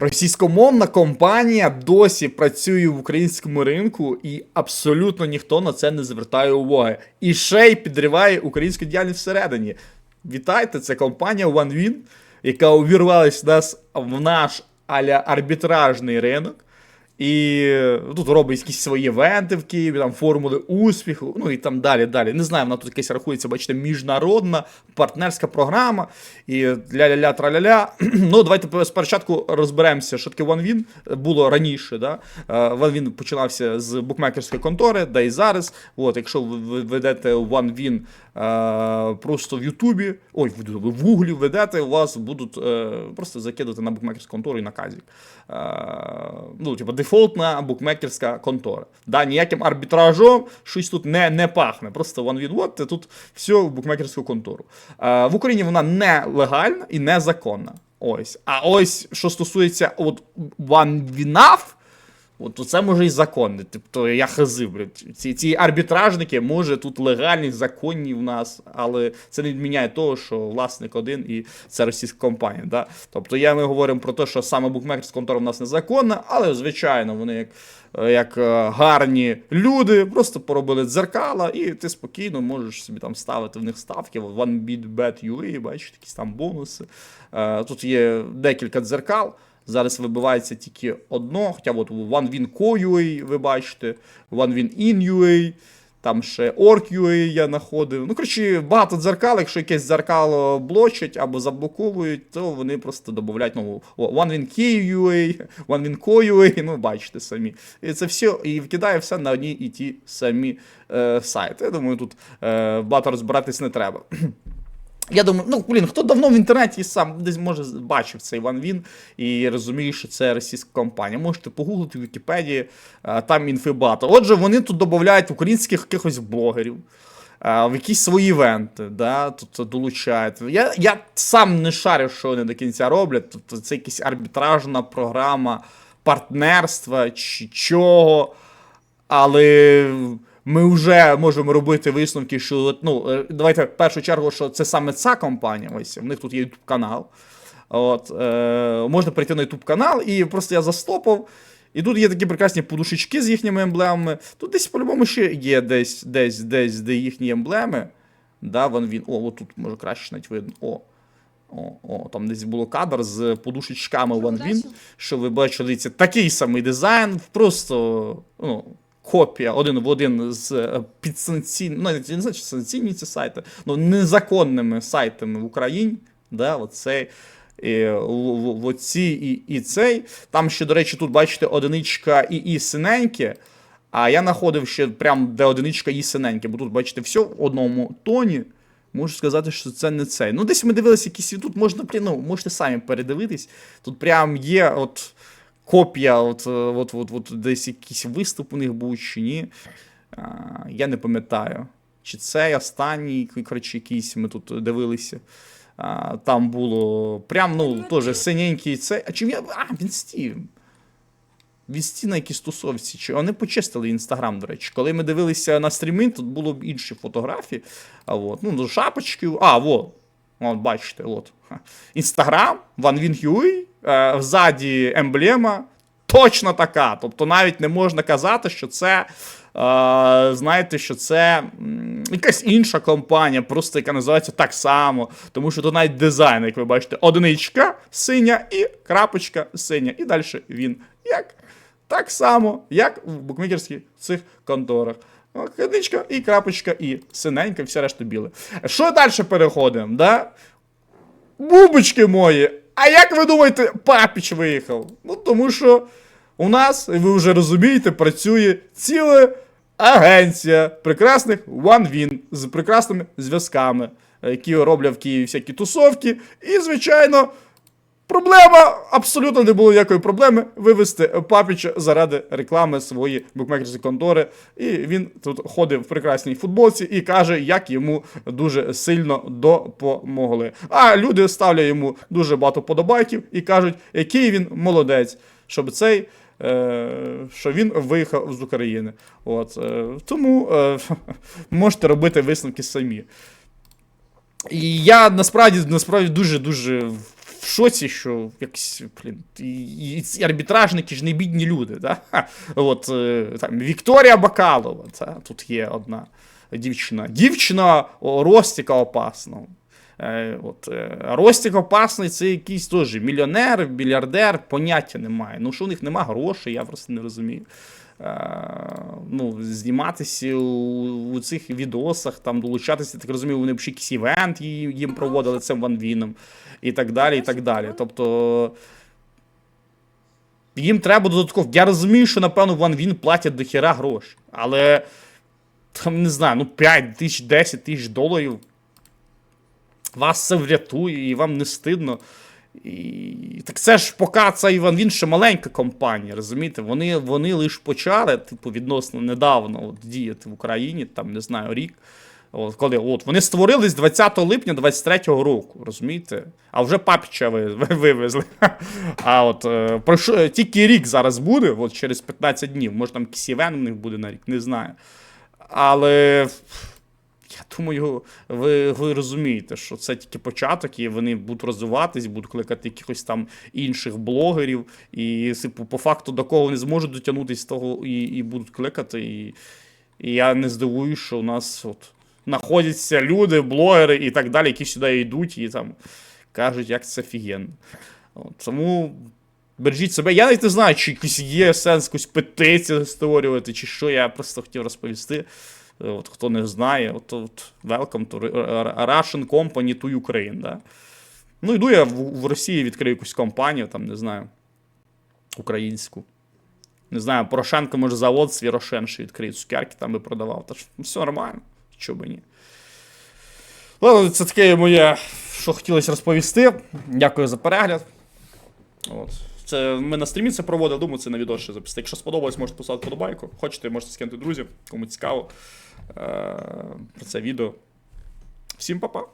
Російськомовна компанія досі працює в українському ринку, і абсолютно ніхто на це не звертає уваги. І ще й підриває українську діяльність всередині. Вітайте, це компанія OneWin, яка увірвалась в нас в наш аля арбітражний ринок. І ну, тут робить якісь свої івенти в Києві, там формули успіху, ну і там далі. далі. Не знаю, вона тут якась рахується, бачите, міжнародна партнерська програма. І ля-ля-ля, траля-ля. Ну, давайте спочатку розберемося, що таке OneWin було раніше. Да? Е, OneWin починався з букмекерської контори, да і зараз. От, якщо ви ведете OneWin е, просто в Ютубі, ой, в Гуглі ведете, у вас будуть е, просто закидувати на букмекерську контору і на казік. Ну, типу, дефолтна букмекерська контора. Да, ніяким арбітражом щось тут не, не пахне. Просто OneWin, от тут все в букмекерську контору. Е, в Україні вона не легальна і незаконна. Ось. А ось що стосується от OneWinAV, От це може і законне. Тобто я хазив, блядь. Ці, ці арбітражники, може, тут легальні, законні в нас, але це не відміняє того, що власник один і це російська компанія. Да? Тобто я ми говоримо про те, що саме букмекерська контора в нас незаконна, але звичайно, вони як. Як е, гарні люди, просто поробили дзеркала, і ти спокійно можеш собі там ставити в них ставки. OneBitBet.ua, бачиш, якісь там бонуси. Е, Тут є декілька дзеркал. Зараз вибивається тільки одно, хоча от OneWin.co.ua, ви бачите, OneWin.in.ua, там ще Org.ua я знаходив. Ну, коротше, багато дзеркал, якщо якесь дзеркало блочать або заблоковують, то вони просто додають нову OneWin.Key.ua, OneWin.co.ua, ну, бачите самі. І це все, і вкидає все на одні і ті самі е, сайти. Я думаю, тут е, багато розбиратись не треба. Я думаю, ну блін, хто давно в інтернеті сам десь може бачив цей OneWin і розуміє, що це російська компанія. Можете погуглити в Вікіпедії, там інфи багато. Отже, вони тут додають українських якихось блогерів. В якісь свої івенти, да, тут долучають. Я я сам не шарю, що вони до кінця роблять. Тобто це якась арбітражна програма партнерства чи чого. Але ми вже можемо робити висновки, що ну, е, давайте в першу чергу, що це саме ця компанія. Ось в них тут є YouTube канал. От, е, Можна прийти на YouTube канал, і просто я застопав. І тут є такі прекрасні подушечки з їхніми емблемами. Тут десь по-любому ще є десь, десь, десь, де їхні емблеми. Да, вон він. О, от тут може краще навіть видно. О. О, о, там десь було кадр з подушечками OneWin, що ви бачили, це такий самий дизайн, просто ну, копія один в один з е, підсанкційними, ну, не знаю, чи санкційні ці сайти, ну, незаконними сайтами в Україні. Да, оцей, і, в оці і, і цей. Там ще, до речі, тут бачите одиничка і і синеньке. А я знаходив ще прям де одиничка і синеньке, бо тут, бачите, все в одному тоні. Можу сказати, що це не цей. Ну, десь ми дивилися якісь. Тут можна ну, можете самі передивитись. Тут прям є от копія, от, е, от, от, от десь якийсь виступ у них був чи ні. А, я не пам'ятаю. Чи це останній, коротше, якийсь ми тут дивилися. А, там було прям, ну, теж синенький цей. А чим я. А, він стів. Вісті на якійсь тусовці. Чи вони почистили інстаграм, до речі. Коли ми дивилися на стріми, тут було б інші фотографії. А от, ну, шапочки. А, от. От, бачите, от. Інстаграм, Ван Він Хюй, е, взаді емблема. Точно така. Тобто навіть не можна казати, що це. Uh, знаєте, що це якась інша компанія, просто яка називається так само. Тому що тут навіть дизайн, як ви бачите, одиничка синя і крапочка синя. І далі він як так само, як в букмекерських цих конторах. Одиничка і крапочка, і синенька, і все решта біле. Що далі переходимо? да? Бубочки мої! А як ви думаєте, папіч виїхав? Ну, тому що у нас, ви вже розумієте, працює ціла агенція прекрасних OneWin з прекрасними зв'язками, які роблять в Києві всякі тусовки. І, звичайно, проблема абсолютно не було ніякої проблеми вивести папіча заради реклами своєї букмекерської контори. І він тут ходив в прекрасній футболці і каже, як йому дуже сильно допомогли. А люди ставлять йому дуже багато подобайків і кажуть, який він молодець, щоб цей. е, Що він виїхав з України. От, е, Тому е, можете робити висновки самі. І я насправді насправді дуже-дуже шоці, що якось, блін, і, і арбітражники ж не бідні люди. Да? От, е, там, Вікторія Бакалова, та, тут є одна дівчина. Дівчина Ростіка Опасного. Е, от, е, Ростік Опасний це якийсь теж мільйонер, мільярдер, поняття немає. Ну, що в них нема грошей, я просто не розумію. Е, ну, зніматися у, у цих відосах, там, долучатися, так розумію, вони б ще якийсь івент їм проводили цим ванвіном і так далі. і так далі. Тобто. Їм треба додатково. Я розумію, що, напевно, Ван Він платять до хіра грошей. Але там, не знаю, ну 5 тисяч, 10 тисяч доларів. Вас це врятує, і вам не стидно. І... Так це ж поки це Іван він ще маленька компанія, розумієте? Вони, вони лише почали, типу, відносно недавно от, діяти в Україні, там, не знаю, рік. От, коли, от, вони створились 20 липня 23-го року, розумієте? А вже папіча ви, ви, вивезли. А от е, пройшов, тільки рік зараз буде, от через 15 днів. Може там якийсь івент у них буде на рік, не знаю. Але я думаю, ви, ви розумієте, що це тільки початок, і вони будуть розвиватись, будуть кликати якихось там інших блогерів, і типу, по факту до кого вони зможуть дотягнутися, того і, і будуть кликати. І, і я не здивуюсь, що у нас от знаходяться люди, блогери і так далі, які сюди йдуть і там кажуть, як це офігенно. От, тому бережіть себе. Я навіть не знаю, чи якийсь є сенс якусь петицію створювати, чи що. Я просто хотів розповісти. От, хто не знає, от, от welcome to Russian Company to Ukraine. Да? Ну, йду я в, в Росії відкрию якусь компанію, там, не знаю, українську. Не знаю, Порошенко, може, завод свій Рошен відкриє, цукерки там би продавав. Тож все нормально, чого би ні. Ладно, це таке моє, що хотілося розповісти. Дякую за перегляд. От. Це ми на стрімі це проводили, думаю, це на відео ще записати. Якщо сподобалось, можете поставити подобайку. Хочете, можете скинути друзів, кому цікаво е- про це відео. Всім па-па!